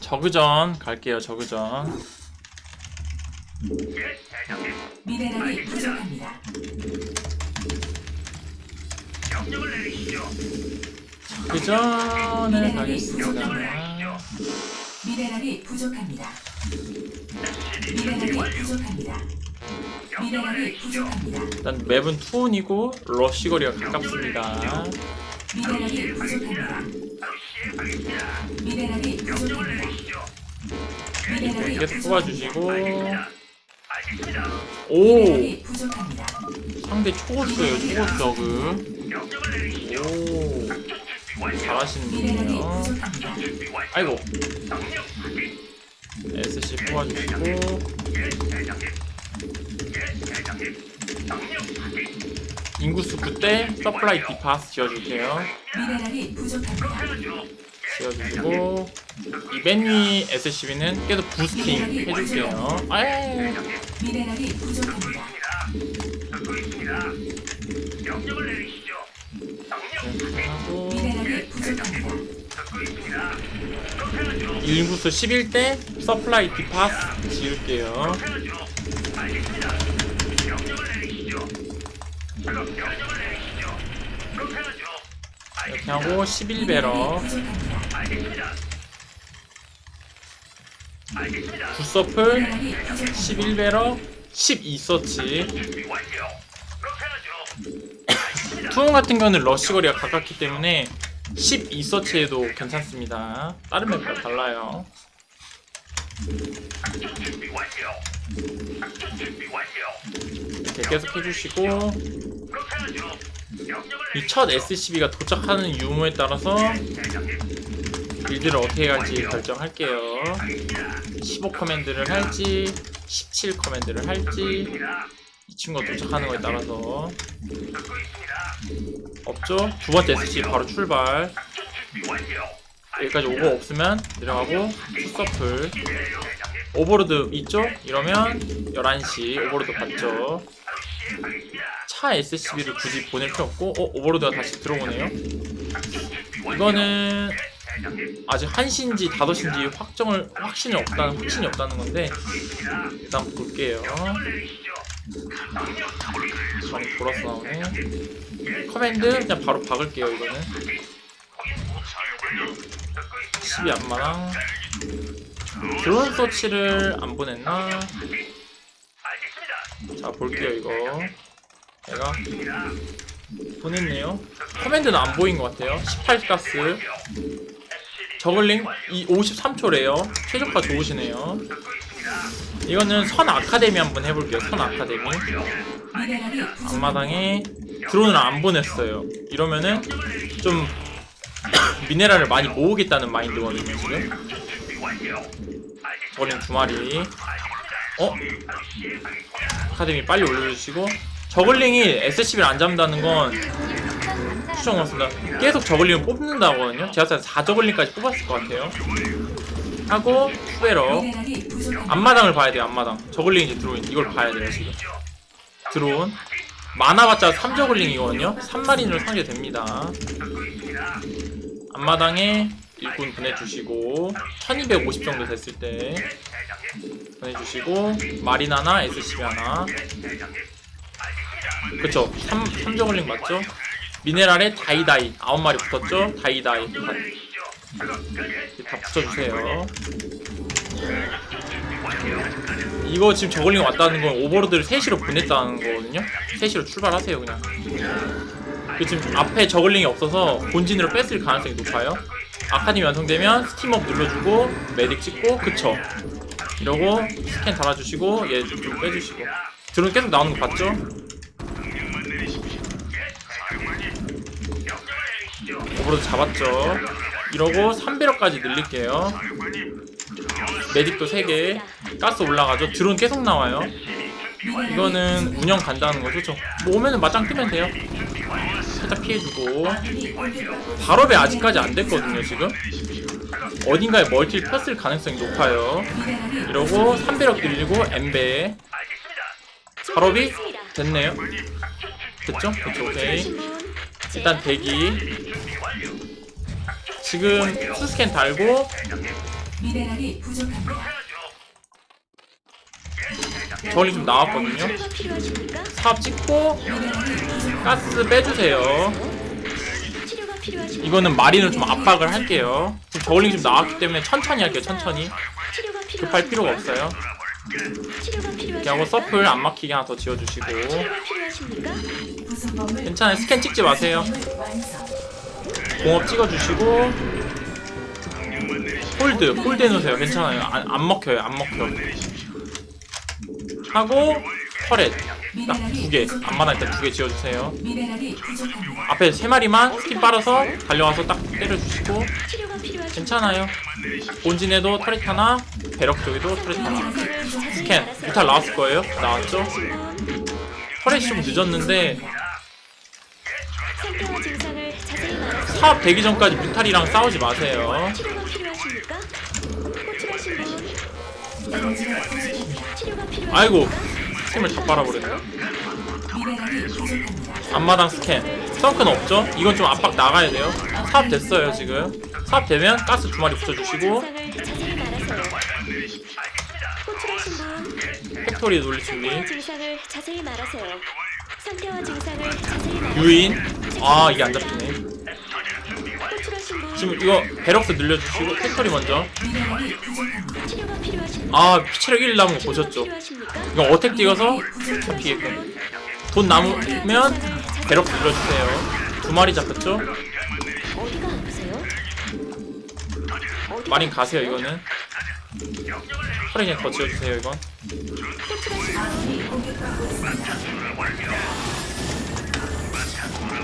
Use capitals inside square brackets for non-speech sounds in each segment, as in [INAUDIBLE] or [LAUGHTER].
저그전 갈게요 저그전 예, 대장님. 미네랄이 부족합니다. 명령을 내리시죠. 저그전을 가겠습니다 미네랄이 부족합니다. 미네랄이. 부족합니다. 명령을 미네랄이 내리시죠. 부족합니다. 일단 맵은 투혼이고 러쉬거리가 가깝습니다 미네랄이 부족합니다. 바로 시행하겠습니다. 미네랄이 명령을 부족합니다. 내리시죠. 미네랄이 계속 부족합니다. 뽑아주시고 알겠습니다. 오 미네랄이 부족합니다. 상대 초고수예요 초고수 저그 명령을 내리시죠. 오 작전 준비 완료. 잘하시는 미네랄이 분이에요 부족합니다. 준비 완료. 아이고 명령 확인. SC 뽑아주시고 예, 대장님. 예, 대장님. 명령 확인. 인구수 9대 서플라이 디파스 지어줄게요 미네랄이 부족합니다. 하죠. 지어주시고 이 맨위 SCB는 계속 부스팅 해줄게요 아예 미네랄이 부족합니다. 하고 미네랄이 부족합니다. 듣고 있습니다. 그렇게 하죠. 인구수 11대 서플라이 디파스 지을게요 하고 11배럭 부족합니다. 알겠습니다. 알겠습니다. 굿서플 미네랄이 부족합니다. 11배럭 12서치 준비 완료. 그렇게 하죠. 투혼 같은 경우는 러쉬거리가 가깝기 때문에 12서치에도 괜찮습니다 다른 맵과 달라요. 이렇게 계속 해주시고 이 첫 SCB가 도착하는 유무에 따라서. 빌드를 어떻게 할지 결정할게요 15 커맨드를 할지 17 커맨드를 할지. 이 친구가 도착하는 거에 따라서. 없죠? 두 번째 SC 바로 출발. 여기까지 오버 없으면 내려가고 투서플. 오버로드 있죠? 이러면 11시 오버로드 받죠 차 SCB를 굳이 보낼 필요 없고 어? 오버로드가 다시 들어오네요. 이거는. 아직 1시인지 5시인지 확정을 확신이 없다는 확신이 없다는 건데. 일단 볼게요. 저는 돌아서 나오네 예, 커맨드 그냥 바로 박을게요 이거는 거긴 못 사용하려. 듣고 있습니다. 12 안마랑 드론 서치를 안 보냈나? 자 볼게요 이거 있습니다. 보냈네요 커맨드는 안 보인 것 같아요 18가스 저글링 이 53초래요 최저가 좋으시네요. 이거는 선 아카데미 한번 해볼게요 선 아카데미. 앞마당에 드론을 안 보냈어요 이러면은 좀 [COUGHS] 미네랄을 많이 모으겠다는 마인드거든요 지금. 저글링 두 마리 어? 아카데미 빨리 올려주시고 저글링이 SCB를 안 잡는다는 건 추천 같습니다. 계속 저글링을 뽑는다거든요. 제가 때 4저글링까지 뽑았을 것 같아요. 하고 부족합니다. 앞마당을 봐야 돼요 앞마당. 저글링 이제 들어온 이걸 봐야 돼요 지금. 드론 많아봤자 3저글링이거든요. 3마린으로 상대됩니다. 앞마당에 일꾼 보내주시고 1250 정도 됐을 때 보내주시고 마린 하나 SCB 하나 그쵸. 3, 3저글링 맞죠? 미네랄에 다이다이. 9마리 붙었죠? 다이다이. 다, 다 붙여주세요. 이거 지금 저글링 왔다는 건 오버로드를 3시로 보냈다는 거거든요? 3시로 출발하세요 그냥. 그 지금 앞에 저글링이 없어서 본진으로 뺐을 가능성이 높아요. 아카데미 완성되면 스팀업 눌러주고 메딕 찍고 그쵸. 이러고 스캔 달아주시고 얘 좀 빼주시고. 드론 계속 나오는 거 봤죠? 오버로드 잡았죠. 이러고 3배럭까지 늘릴게요. 메딕도 3개. 가스 올라가죠. 드론 계속 나와요. 이거는 운영 간다는 거죠. 저, 뭐 오면은 맞짱 뜨면 돼요. 살짝 피해주고. 발업이 아직까지 안 됐거든요 지금. 어딘가에 멀티를 폈을 가능성이 높아요. 이러고 3배럭 늘리고 엠베 발업이 됐네요. 됐죠? 그쵸 오케이 일단 대기 지금 수스캔 달고 미네랄이 부족합니다. 저걸링 좀 나왔거든요. 치료가 필요하십니까? 사업 찍고 미네랄이 부족합니다. 가스 빼주세요. 치료가 필요하십니까? 이거는 마린을 좀 압박을 할게요. 지금 저울링 좀 나왔기 때문에 천천히 할게요. 천천히. 치료가 급할 필요가 없어요. 치료가 이렇게 필요하십니까? 하고 서플 안 막히게 하나 더 지어주시고. 치료가 필요하십니까? 구성범을 괜찮아요. 스캔 찍지 마세요. 공업 찍어주시고. 홀드, 홀드 해놓으세요. 괜찮아요. 안, 안 먹혀요. 안 먹혀. 하고 터렛 딱두 개. 안마당 일단 두 개 지어주세요. 앞에 세 마리만 스킨 빨아서 달려와서 딱 때려주시고 괜찮아요. 본진에도 터렛 하나, 배럭 쪽에도 터렛 하나. 스캔. 뮤탈 나왔을 거예요. 나왔죠? 분, 터렛이 좀 늦었는데. 사업 되기 전까지 뮤탈이랑 싸우지 마세요. 아이고 스팀을 다 부족합니다. 앞마당 스캔. 썬크는 없죠? 이건 좀 압박 나가야 돼요. 사업 됐어요 지금. 사업 되면 가스 두 마리 붙여주시고 팩토리 놀릴 준비. 유인. 아 이게 안 잡히네. 지금 이거 베럭스 늘려주시고 팩토리 먼저. 아 피체력 1 남은 거 보셨죠? 이거 어택 찍어서 잡히게끔. 돈 남으면 베럭스 늘려주세요. 두 마리 잡혔죠? 마린 가세요? 이거는. 그냥 더 지어주세요 이건. 호출하신 아군이 공격받고 있습니다.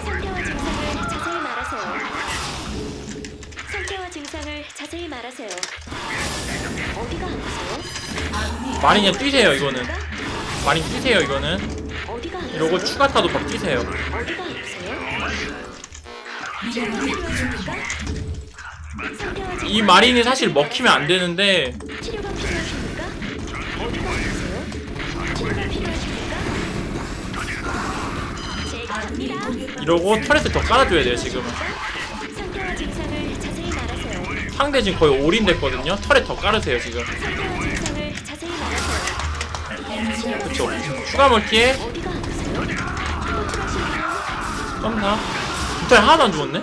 상태와 증상을 자세히 말하세요. 상태와 증상을 자세히 말하세요. 어디가 아프세요? 아군이 마린 그냥 뛰세요 이거는. 마린 뛰세요 이거는. 어디가 아프세요? 이러고 추가 타도 더 뛰세요. 어디가 아프세요? 이 마린이 사실 먹히면 안 되는데 치료가 필요하십니까? 어디가 아프세요? 치료가 필요하십니까? 제가 아군이 갑니다. 공격받고 이러고 터렛을 더 깔아줘야 돼요 지금은. 상태와 증상을 자세히 말하세요. 상대 지금 거의 올인 됐거든요. 터렛 더 깔으세요 지금. 상태와 증상을 자세히 말하세요. 에너지가 그쵸. 추가 멀티에 어디가 아프세요? 호출하신 분, 점사. 뮤탈 하나도 안 죽었네.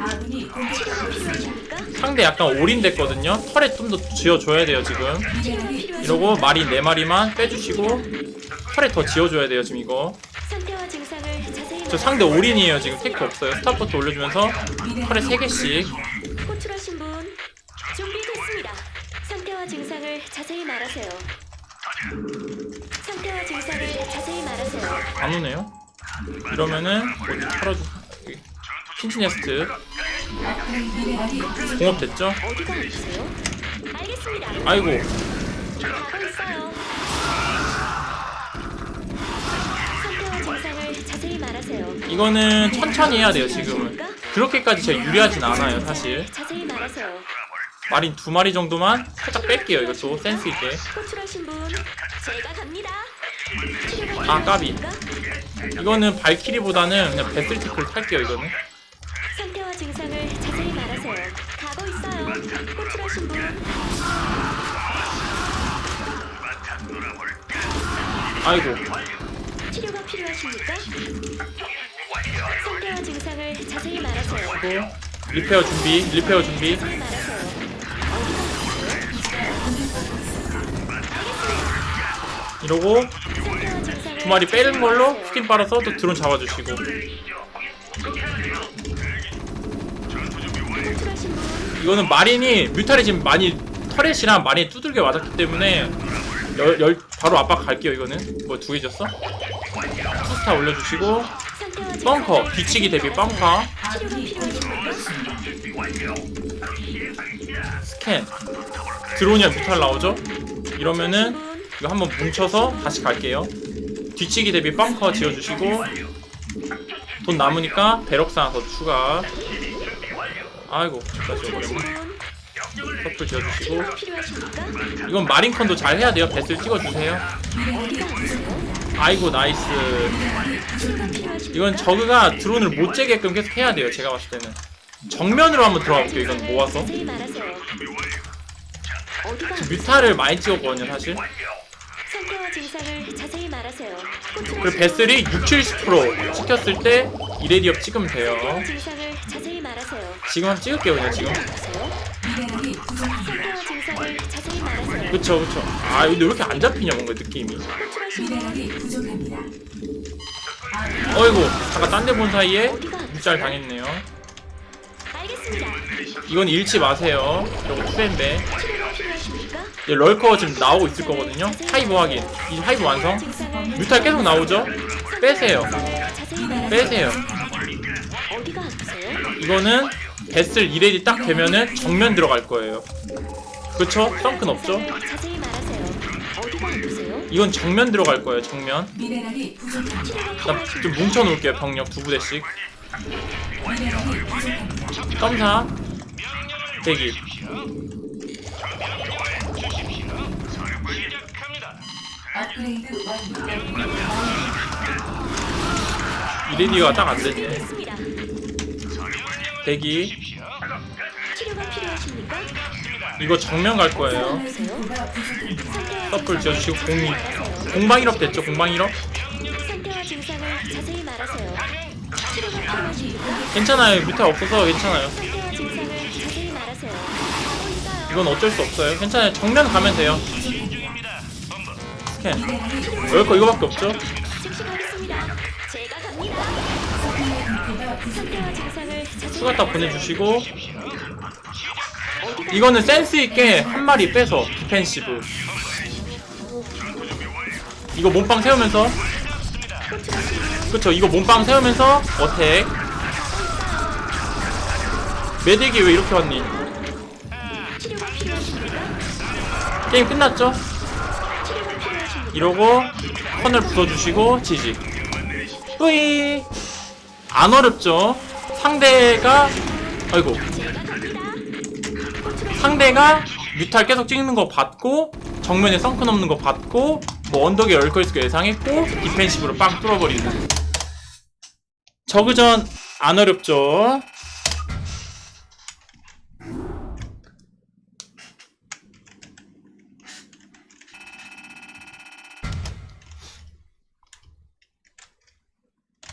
아군이 공격받고 있습니다. 필요하십니까? 상대 약간 올인 됐거든요. 터렛 좀더 지어줘야 돼요 지금. 미네랄이 이러고 마리 네 마리만 빼주시고 터렛 더 지어줘야 돼요 지금 이거. 상태와 증상을 자세히 저 상대 올인이에요 지금 테크 없어요. 스타포트 올려주면서 터렛 3 개씩. 호출하신 분 준비됐습니다. 상태와 증상을 자세히 말하세요. 상태와 증상을 자세히 말하세요. 안 오네요. 이러면은 털어주. 부족- 공업 됐죠? 아이고. 이거는 천천히 해야 돼요 지금은. 그렇게까지 제가 유리하진 않아요 사실. 마린 두 마리 정도만 살짝 뺄게요 이것도 센스 있게. 아, 까비. 이거는 발키리보다는 그냥 테크를 탈게요 이거는. 아이고 치료가 필요하십니까? 상태와 증상을 자세히 말하세요. 또 리페어 준비 리페어 준비. 자세히 말하세요. 이러고 상태와 증상을 두 마리 빼는 걸로 스킨 빨아서 또 드론 잡아주시고. 호출하신 분 이거는 마린이 뮤탈이 지금 많이 터렛이랑 많이 두들겨 맞았기 때문에 열, 열 바로 압박 갈게요 이거는 뭐 두 개 줬어? 투스타 올려주시고 벙커 뒤치기 대비 벙커? 스캔 드론이랑 뮤탈 나오죠? 이러면은 분 이거 한번 뭉쳐서 다시 갈게요 뒤치기 대비 벙커 지어주시고 돈 남으니까 하나 더 추가 아이고 다시 오버렸네 분 커플 지어주시고 필요하십니까? 이건 마린컨도 잘 해야 돼요 배슬 찍어주세요? 아이고 나이스? 이건 저그가 드론을 못 재게끔 계속 해야 돼요 제가 봤을 때는 정면으로 한번 들어가 볼게요 이건 모아서. 어디가 아프세요? 뮤타를 많이 찍었거든요 사실 그리고 베슬이 6, 70% 찍혔을 때 이레디업 찍으면 돼요 상태와 증상을 자세히 말하세요. 지금 한번 찍을게요 그냥 지금 어디가 아프세요? 미네랄이 부족합니다. 상태와 증상을 자세히 말하세요. 그쵸 그쵸 아 근데 왜 이렇게 안 잡히냐 뭔가 느낌이 미네랄이 부족합니다. 어이구 잠깐 딴 데 본 사이에 묵잘 당했네요 알겠습니다. 이건 잃지 마세요 그리고 투엠베 치료가 필요하십니까? 이제 럴커 지금 나오고 있을 거거든요 하이브 확인 이 하이브 완성 뮤탈 계속 나오죠 빼세요. 빼세요? 이거는 베슬 1렙이 딱 되면은 정면 들어갈 거예요 그쵸? 썬큰 없죠? 이건 정면 들어갈 거예요 정면 미네랄이 부족합니다. 나좀 뭉쳐 놓을게요 병력 두 부대씩. 점사 대기. 이레디가 딱 안됐네 알겠습니다. 대기 치료가 필요하십니까? 이거 정면 갈 거예요 서플 지어주시고 공이 자세히 말하세요. 공방 1업 됐죠 공방 1업 상태와 증상을 자세히 말하세요. 치료가 필요하십니까? 괜찮아요 뮤탈 없어서 괜찮아요 상태와 증상을 자세히 말하세요. 하고 있어요. 이건 어쩔 수 없어요 괜찮아요 정면 가면 돼요 스캔 미네랄이 럴커 이거밖에 없죠? 즉시 가겠습니다. 추가 딱 말하세요. 보내주시고 이거는 센스 있게 한 마리 빼서 디펜시브 이거 몸빵 세우면서 그쵸 이거 몸빵 세우면서 어택 메딕이 왜 이렇게 왔니? 게임 끝났죠? 이러고 선을 부숴주시고 지지 뿌이. 안 어렵죠? 상대가 아이고. 상대가 뮤탈 계속 찍는 거 봤고 정면에 썬큰 없는 거 봤고 뭐 언덕에 열거 있을 거 예상했고 디펜시브로 빵 뚫어버리는. 저그전 안 어렵죠